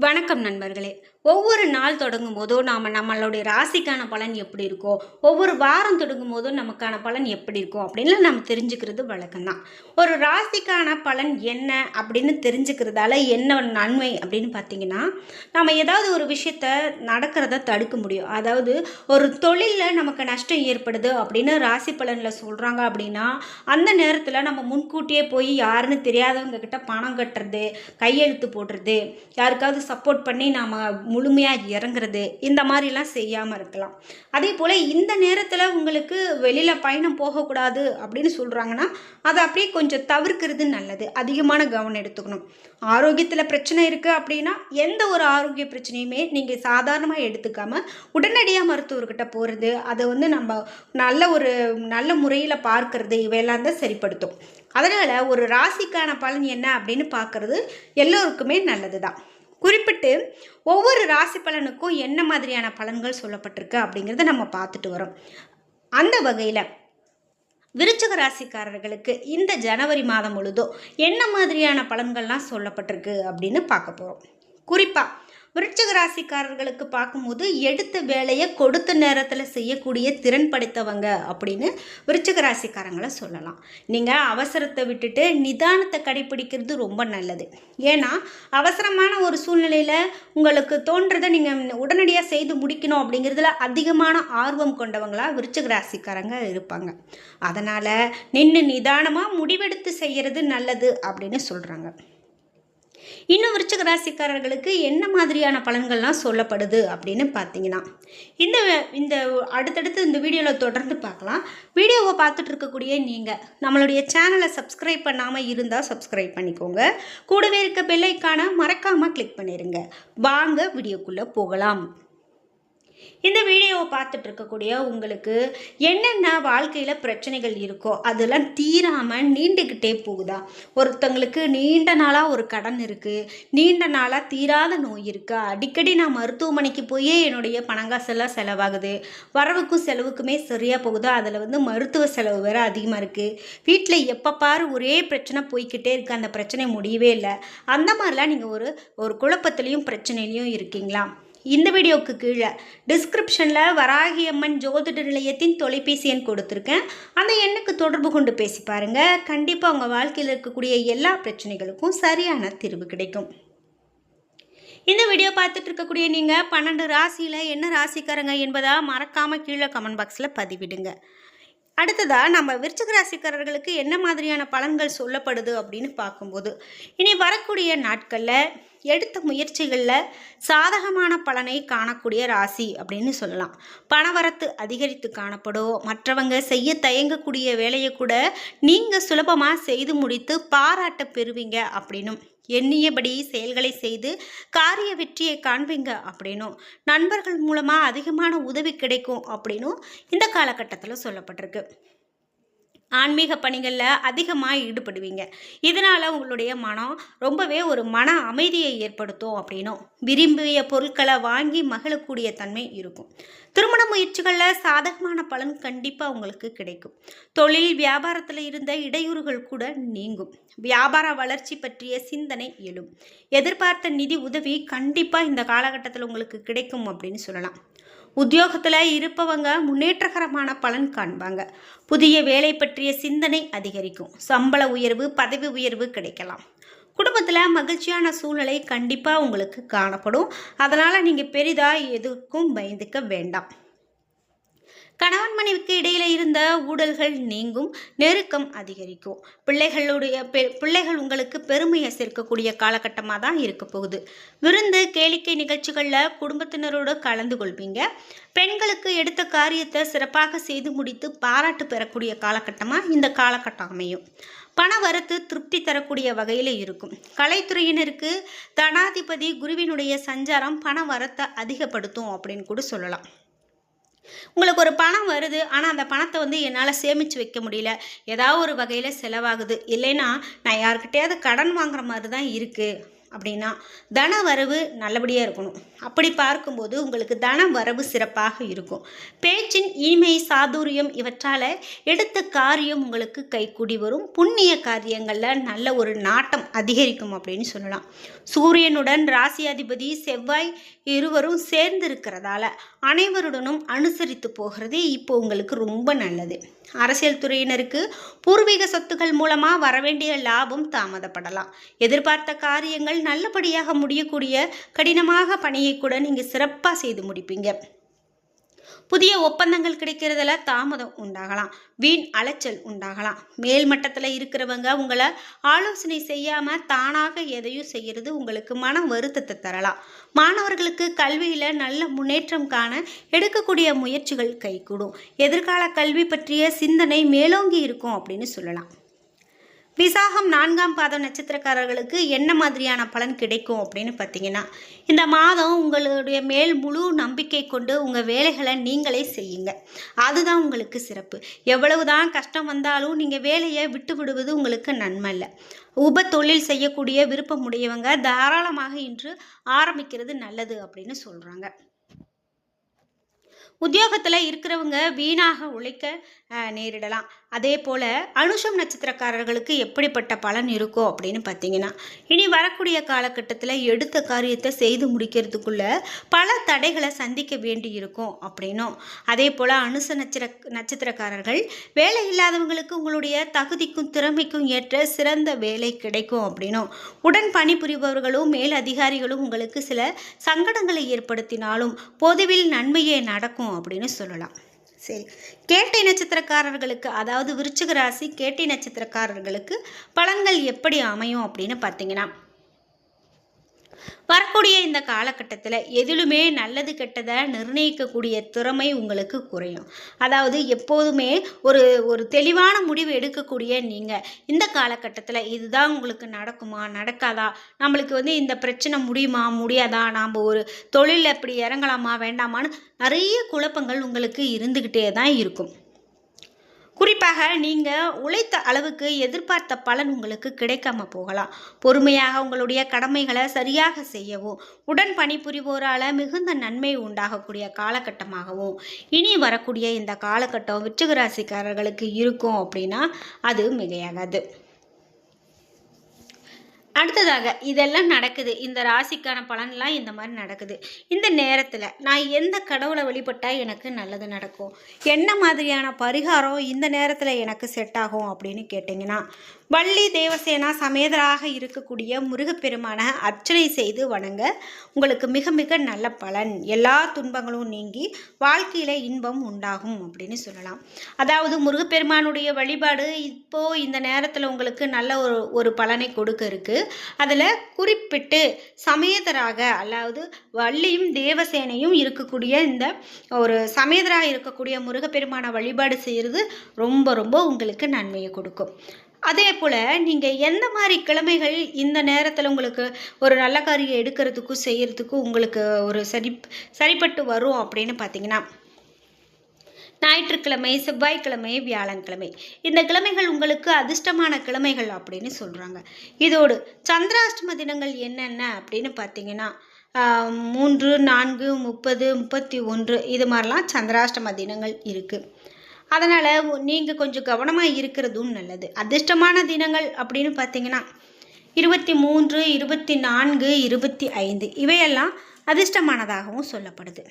வணக்கம் நண்பர்களே. ஒவ்வொரு நாள் தொடங்கும் போதும் நாம் நம்மளுடைய ராசிக்கான பலன் எப்படி இருக்கோ ஒவ்வொரு வாரம் தொடங்கும் போதும் நமக்கான பலன் எப்படி இருக்கும் அப்படின்னு நம்ம தெரிஞ்சுக்கிறது வழக்கம்தான். ஒரு ராசிக்கான பலன் என்ன அப்படின்னு தெரிஞ்சுக்கிறதால என்ன நன்மை அப்படின்னு பார்த்தீங்கன்னா நம்ம ஏதாவது ஒரு விஷயத்த நடக்கிறத தடுக்க முடியும். அதாவது ஒரு தொழிலில் நமக்கு நஷ்டம் ஏற்படுது அப்படின்னு ராசி பலனில் சொல்கிறாங்க அப்படின்னா அந்த நேரத்தில் நம்ம முன்கூட்டியே போய் யாருன்னு தெரியாதவங்க கிட்ட பணம் கட்டுறது கையெழுத்து போடுறது யாருக்காவது சப்போர்ட் பண்ணி நாம் முழுமையாக இறங்குறது இந்த மாதிரிலாம் செய்யாமல் இருக்கலாம். அதே போல் இந்த நேரத்தில் உங்களுக்கு வெளியில் பயணம் போகக்கூடாது அப்படின்னு சொல்கிறாங்கன்னா அதை அப்படியே கொஞ்சம் தவிர்க்கிறது நல்லது. அதிகமான கவனம் எடுத்துக்கணும். ஆரோக்கியத்தில் பிரச்சனை இருக்குது அப்படின்னா எந்த ஒரு ஆரோக்கிய பிரச்சனையுமே நீங்கள் சாதாரணமாக எடுத்துக்காமல் உடனடியாக மருத்துவர்கிட்ட போகிறது அதை வந்து நம்ம நல்ல ஒரு நல்ல முறையில் பார்க்கறது இவையெல்லாம் தான் சரிப்படுத்தும். அதனால் ஒரு ராசிக்கான பலன் என்ன அப்படின்னு பார்க்குறது எல்லோருக்குமே நல்லது தான் குறிப்பிட்டு ஒவ்வொரு ராசி பலனுக்கும் என்ன மாதிரியான பலன்கள் சொல்லப்பட்டிருக்கு அப்படிங்கிறத நம்ம பார்த்துட்டு வரோம். அந்த வகையில் விருச்சக ராசிக்காரர்களுக்கு இந்த ஜனவரி மாதம் முழுதும் என்ன மாதிரியான பலன்கள்லாம் சொல்லப்பட்டிருக்கு அப்படின்னு பார்க்க போகிறோம் குறிப்பாக விருச்சக ராசிக்காரர்களுக்கு பார்க்கும்போது எடுத்த வேலையை கொடுத்த நேரத்தில் செய்யக்கூடிய திறன் படைத்தவங்க அப்படின்னு விருச்சக ராசிக்காரங்களை சொல்லலாம். நீங்கள் அவசரத்தை விட்டுட்டு நிதானத்தை கடைப்பிடிக்கிறது ரொம்ப நல்லது. ஏன்னா அவசரமான ஒரு சூழ்நிலையில் உங்களுக்கு தோன்றதை நீங்கள் உடனடியாக செய்து முடிக்கணும் அப்படிங்கிறதுல அதிகமான ஆர்வம் கொண்டவங்களாக விருச்சக ராசிக்காரங்க இருப்பாங்க. அதனால் நின்று நிதானமாக முடிவெடுத்து செய்கிறது நல்லது அப்படின்னு சொல்கிறாங்க இன்னும் விருச்சிக ராசிக்காரர்களுக்கு என்ன மாதிரியான பலன்கள்லாம் சொல்லப்படுது அப்படின்னு பார்த்தீங்கன்னா இந்த இந்த அடுத்தடுத்து இந்த வீடியோவில் தொடர்ந்து பார்க்கலாம். வீடியோவை பார்த்துட்டு இருக்கக்கூடிய நீங்கள் நம்மளுடைய சேனலை சப்ஸ்கிரைப் பண்ணாமல் இருந்தால் சப்ஸ்கிரைப் பண்ணிக்கோங்க. கூடவே இருக்க பெல்லைக்கான மறக்காமல் கிளிக் பண்ணிடுங்க வாங்க வீடியோக்குள்ளே போகலாம். இந்த வீடியோவை பார்த்துட்டு இருக்கக்கூடிய உங்களுக்கு என்னென்ன வாழ்க்கையில் பிரச்சனைகள் இருக்கோ அதெல்லாம் தீராமல் நீண்டுக்கிட்டே போகுதா? ஒருத்தங்களுக்கு நீண்ட நாளாக ஒரு கடன் இருக்குது நீண்ட நாளாக தீராத நோய் இருக்குது அடிக்கடி நான் மருத்துவமனைக்கு போயே என்னுடைய பணங்காசெல்லாம் செலவாகுது. வரவுக்கும் செலவுக்குமே சரியாக போகுது? அதில் வந்து மருத்துவ செலவு வேறு அதிகமாக இருக்குது வீட்டில் எப்போ பாரு ஒரே பிரச்சனை போய்கிட்டே இருக்குது அந்த பிரச்சனை முடியவே இல்லை. அந்த மாதிரிலாம் நீங்கள் ஒரு ஒரு குழப்பத்துலேயும் பிரச்சனையிலையும் இருக்கீங்களா? இந்த வீடியோவுக்கு கீழே டிஸ்கிரிப்ஷனில் வராகி அம்மன் ஜோதிட நிலையத்தின் தொலைபேசி எண் கொடுத்துருக்கேன். அந்த எண்ணுக்கு தொடர்பு கொண்டு பேசி பாருங்கள் கண்டிப்பாக உங்கள் வாழ்க்கையில் இருக்கக்கூடிய எல்லா பிரச்சனைகளுக்கும் சரியான தீர்வு கிடைக்கும். இந்த வீடியோ பார்த்துட்டு இருக்கக்கூடிய நீங்கள் பன்னெண்டு ராசியில் என்ன ராசிக்காரங்க என்பதாக மறக்காமல் கீழே கமெண்ட் பாக்ஸில் பதிவிடுங்க. அடுத்ததாக நம்ம விருச்சிக ராசிக்காரர்களுக்கு என்ன மாதிரியான பலன்கள் சொல்லப்படுது அப்படின்னு பார்க்கும்போது இனி வரக்கூடிய நாட்களில் எடுத்த முயற்சிகளில் சாதகமான பலனை காணக்கூடிய ராசி அப்படின்னு சொல்லலாம். பணவரத்து அதிகரித்து காணப்படும் மற்றவங்க செய்ய தயங்கக்கூடிய வேலையை கூட நீங்கள் சுலபமாக செய்து முடித்து பாராட்ட பெறுவீங்க அப்படின்னும் எண்ணியபடி செயல்களை செய்து காரிய வெற்றியை காண்பீங்க அப்படின்னும். நண்பர்கள் மூலமாக அதிகமான உதவி கிடைக்கும் அப்படின்னும் இந்த காலகட்டத்தில் சொல்லப்பட்டிருக்கு. ஆன்மீக பணிகளில் அதிகமாக ஈடுபடுவீங்க. இதனால் உங்களுடைய மனம் ரொம்பவே ஒரு மன அமைதியை ஏற்படுத்தும் அப்படின்னும். விரும்பிய பொருட்களை வாங்கி மகிழக்கூடிய தன்மை இருக்கும். திருமண முயற்சிகளில் சாதகமான பலன் கண்டிப்பாக உங்களுக்கு கிடைக்கும். தொழில் வியாபாரத்தில் இருந்த இடையூறுகள் கூட நீங்கும். வியாபார வளர்ச்சி பற்றிய சிந்தனை எழும். எதிர்பார்த்த நிதி உதவி கண்டிப்பாக இந்த காலகட்டத்தில் உங்களுக்கு கிடைக்கும் அப்படின்னு சொல்லலாம். உத்தியோகத்தில் இருப்பவங்க முன்னேற்றகரமான பலன் காண்பாங்க. புதிய வேலை பற்றிய சிந்தனை அதிகரிக்கும். சம்பள உயர்வு பதவி உயர்வு கிடைக்கலாம். குடும்பத்தில் மகிழ்ச்சியான சூழ்நிலை கண்டிப்பாக உங்களுக்கு காணப்படும். அதனால் நீங்கள் பெரிதாக எதுக்கும் பயந்துக்க வேண்டாம். பிள்ளைகளுக்கு இடையில இருந்த ஊழல்கள் நீங்கும் நெருக்கம் அதிகரிக்கும். பிள்ளைகளுடைய பெ- பிள்ளைகள் உங்களுக்கு பெருமையை சேர்க்கக்கூடிய காலகட்டமாக தான் இருக்க போகுது. விருந்து கேளிக்கை நிகழ்ச்சிகளில் குடும்பத்தினரோடு கலந்து கொள்வீங்க. பெண்களுக்கு எடுத்த காரியத்தை சிறப்பாக செய்து முடித்து பாராட்டு பெறக்கூடிய காலகட்டமாக இந்த காலகட்டம் அமையும். பண வரத்து திருப்தி தரக்கூடிய வகையில் இருக்கும். கலைத்துறையினருக்கு தனாதிபதி குருவினுடைய சஞ்சாரம் பண வரத்தை அதிகப்படுத்தும் அப்படின்னு கூட சொல்லலாம். உங்களுக்கு ஒரு பணம் வருது ஆனால் அந்த பணத்தை வந்து என்னால் சேமித்து வைக்க முடியல. ஏதாவது ஒரு வகையில் செலவாகுது. இல்லைன்னா நான் யார்கிட்டயாவது கடன் வாங்குற மாதிரி தான் இருக்குது அப்படின்னா தன வரவு நல்லபடியாக இருக்கணும். அப்படி பார்க்கும்போது உங்களுக்கு தன வரவு சிறப்பாக இருக்கும். பேச்சின் இனிமை சாதுரியம் இவற்றால் எடுத்த காரியம் உங்களுக்கு கைக்கூடி வரும். புண்ணிய காரியங்களில் நல்ல ஒரு நாட்டம் அதிகரிக்கும் அப்படின்னு சொல்லலாம். சூரியனுடன் ராசி அதிபதி செவ்வாய் இருவரும் சேர்ந்து இருக்கிறதால அனைவருடனும் அனுசரித்து போகிறது இப்போ உங்களுக்கு ரொம்ப நல்லது. அரசியல் துறையினருக்கு பூர்வீக சொத்துக்கள் மூலமாக வரவேண்டிய லாபம் தாமதப்படலாம். எதிர்பார்த்த காரியங்கள் நல்லபடியாக முடியக்கூடிய கடினமாக பணியை கூட நீங்கள் சிறப்பாக செய்து முடிப்பீங்க. புதிய ஒப்பந்தங்கள் கிடைக்கிறதுல தாமதம் உண்டாகலாம். வீண் அலைச்சல் உண்டாகலாம். மேல் மட்டத்தில் இருக்கிறவங்க உங்களை ஆலோசனை செய்யாமல் தானாக எதையும் செய்கிறது உங்களுக்கு மன வருத்தத்தை தரலாம். மாணவர்களுக்கு கல்வியில் நல்ல முன்னேற்றம் காண எடுக்கக்கூடிய முயற்சிகள் கைகூடும். எதிர்கால கல்வி பற்றிய சிந்தனை மேலோங்கி இருக்கும் அப்படின்னு சொல்லலாம். விசாகம் நான்காம் பாதம் நட்சத்திரக்காரர்களுக்கு என்ன மாதிரியான பலன் கிடைக்கும் அப்படின்னு பார்த்தீங்கன்னா இந்த மாதம் உங்களுடைய மேல் முழு நம்பிக்கை கொண்டு உங்கள் வேலைகளை நீங்களே செய்யுங்க. அதுதான் உங்களுக்கு சிறப்பு. எவ்வளவுதான் கஷ்டம் வந்தாலும் நீங்கள் வேலையை விட்டு விடுவது உங்களுக்கு நன்மை இல்லை உப தொழில் செய்யக்கூடிய விருப்பமுடையவங்க தாராளமாக இன்று ஆரம்பிக்கிறது நல்லது அப்படின்னு சொல்கிறாங்க உத்தியோகத்தில் இருக்கிறவங்க வீணாக உழைக்க நேரிடலாம். அதே போல் அனுஷம் நட்சத்திரக்காரர்களுக்கு எப்படிப்பட்ட பலன் இருக்கோ அப்படின்னு பார்த்தீங்கன்னா இனி வரக்கூடிய காலகட்டத்தில் எடுத்த காரியத்தை செய்து முடிக்கிறதுக்குள்ளே பல தடைகளை சந்திக்க வேண்டி இருக்கும் அப்படின்னும். அதே போல் அனுச நட்சத்திர நட்சத்திரக்காரர்கள் வேலை இல்லாதவங்களுக்கு உங்களுடைய தகுதிக்கும் திறமைக்கும் ஏற்ற சிறந்த வேலை கிடைக்கும் அப்படின்னும். உடன் பணிபுரிபவர்களும் மேல் அதிகாரிகளும் உங்களுக்கு சில சங்கடங்களை ஏற்படுத்தினாலும் பொதுவில் நன்மையே நடக்கும் அப்படின்னு சொல்லலாம். சரி கேட்டை நட்சத்திரக்காரர்களுக்கு அதாவது விருச்சிக ராசி கேட்டை நட்சத்திரக்காரர்களுக்கு பலன்கள் எப்படி அமையும் அப்படின்னு பார்த்தீங்கன்னா வரக்கூடிய இந்த காலகட்டத்தில் எதிலுமே நல்லது கெட்டதை நிர்ணயிக்கக்கூடிய திறமை உங்களுக்கு குறையும். அதாவது எப்போதுமே ஒரு ஒரு தெளிவான முடிவு எடுக்கக்கூடிய நீங்கள் இந்த காலகட்டத்தில் இதுதான் உங்களுக்கு நடக்குமா நடக்காதா? நம்மளுக்கு வந்து இந்த பிரச்சனை முடியுமா முடியாதா? நாம் ஒரு தொழிலில் இப்படி இறங்கலாமா வேண்டாமான்னு நிறைய குழப்பங்கள் உங்களுக்கு இருந்துக்கிட்டே தான் இருக்கும். குறிப்பாக நீங்கள் உழைத்த அளவுக்கு எதிர்பார்த்த பலன் உங்களுக்கு கிடைக்காம போகலாம். பொறுமையாக உங்களுடைய கடமைகளை சரியாக செய்யவும் உடன் பணிபுரிவோரால் மிகுந்த நன்மை உண்டாகக்கூடிய காலகட்டமாகவும் இனி வரக்கூடிய இந்த காலகட்டம் விருச்சிக ராசிக்காரர்களுக்கு இருக்கும் அப்படின்னா அது மிகையாகாது. அடுத்ததாக இதெல்லாம் நடக்குது. இந்த ராசிக்கான பலன்லாம் இந்த மாதிரி நடக்குது. இந்த நேரத்தில் நான் எந்த கடவுளை வழிபட்டால் எனக்கு நல்லது நடக்கும்? என்ன மாதிரியான பரிகாரம் இந்த நேரத்தில் எனக்கு செட் ஆகும் அப்படின்னு கேட்டிங்கன்னா வள்ளி தேவசேனா சமேதராக இருக்கக்கூடிய முருகப்பெருமான அர்ச்சனை செய்து வணங்க. உங்களுக்கு மிக மிக நல்ல பலன். எல்லா துன்பங்களும் நீங்கி வாழ்க்கையில் இன்பம் உண்டாகும் அப்படின்னு சொல்லலாம். அதாவது முருகப்பெருமானுடைய வழிபாடு இப்போது இந்த நேரத்தில் உங்களுக்கு நல்ல ஒரு ஒரு பலனை கொடுக்க இருக்குது அதில் குறிப்பிட்டு சமேதராக அதாவது வள்ளியும் தேவசேனையும் இருக்கக்கூடிய இந்த ஒரு சமேதராக இருக்கக்கூடிய முருகப்பெருமான வழிபாடு செய்கிறது ரொம்ப ரொம்ப உங்களுக்கு நன்மையை கொடுக்கும். அதே போல் நீங்கள் எந்த மாதிரி கிழமைகள் இந்த நேரத்தில் உங்களுக்கு ஒரு நல்ல காரியம் எடுக்கிறதுக்கும் செய்கிறதுக்கும் உங்களுக்கு ஒரு சரி சரிப்பட்டு வரும் அப்படின்னு பார்த்தீங்கன்னா ஞாயிற்றுக்கிழமை செவ்வாய்க்கிழமை வியாழக்கிழமை இந்த கிழமைகள் உங்களுக்கு அதிர்ஷ்டமான கிழமைகள் அப்படின்னு சொல்கிறாங்க இதோடு சந்திராஷ்டம தினங்கள் என்னென்ன அப்படின்னு பார்த்தீங்கன்னா மூன்று நான்கு முப்பது முப்பத்தி ஒன்று இது மாதிரிலாம் சந்திராஷ்டம தினங்கள் இருக்குது அதனால் நீங்கள் கொஞ்சம் கவனமாக இருக்கிறதும் நல்லது. அதிர்ஷ்டமான தினங்கள் அப்படின்னு பார்த்தீங்கன்னா இருபத்தி மூன்று இருபத்தி நான்கு இருபத்தி ஐந்து இவையெல்லாம் அதிர்ஷ்டமானதாகவும் சொல்லப்படுது.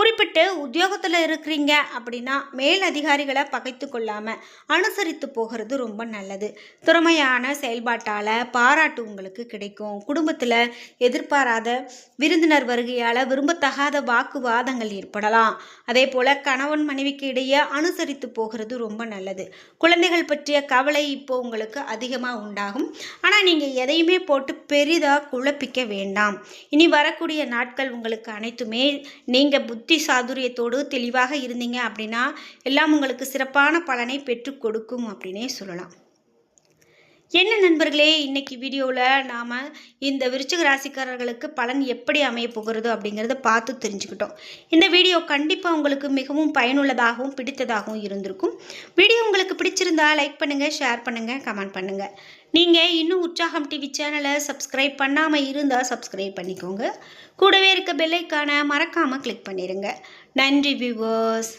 குறிப்பிட்டு உத்தியோகத்தில் இருக்கிறீங்க அப்படின்னா மேல் அதிகாரிகளை பகைத்து கொள்ளாமல் அனுசரித்து போகிறது ரொம்ப நல்லது. திறமையான செயல்பாட்டால் பாராட்டு உங்களுக்கு கிடைக்கும். குடும்பத்தில் எதிர்பாராத விருந்தினர் வருகையால் விரும்பத்தகாத வாக்குவாதங்கள் ஏற்படலாம். அதே போல் கணவன் மனைவிக்கு இடையே அனுசரித்து போகிறது ரொம்ப நல்லது. குழந்தைகள் பற்றிய கவலை இப்போ உங்களுக்கு அதிகமாக உண்டாகும். ஆனால் நீங்கள் எதையுமே போட்டு பெரிதாக குழப்பிக்க வேண்டாம். இனி வரக்கூடிய நாட்கள் உங்களுக்கு அனைத்துமே நீங்கள் புத்தி சாதுரியத்தோடு தெளிவாக இருந்தீங்க அப்படின்னா எல்லாம் உங்களுக்கு சிறப்பான பலனை பெற்றுக் கொடுக்கும் அப்படின்னே சொல்லலாம். என்ன நண்பர்களே இன்றைக்கி வீடியோவில் நாம் இந்த விருச்சிக ராசிக்காரர்களுக்கு பலன் எப்படி அமைய போகிறது அப்படிங்கிறத பார்த்து தெரிஞ்சுக்கிட்டோம். இந்த வீடியோ கண்டிப்பாக உங்களுக்கு மிகவும் பயனுள்ளதாகவும் பிடித்ததாகவும் இருந்திருக்கும். வீடியோ உங்களுக்கு பிடிச்சிருந்தா லைக் பண்ணுங்கள் ஷேர் பண்ணுங்கள் கமெண்ட் பண்ணுங்கள் நீங்கள் இன்னும் உற்சாகம் டிவி சேனலை சப்ஸ்கிரைப் பண்ணாமல் இருந்தால் சப்ஸ்கிரைப் பண்ணிக்கோங்க. கூடவே இருக்க பெல்லைக்கான மறக்காமல் கிளிக் பண்ணிடுங்க நன்றி வியூவர்ஸ்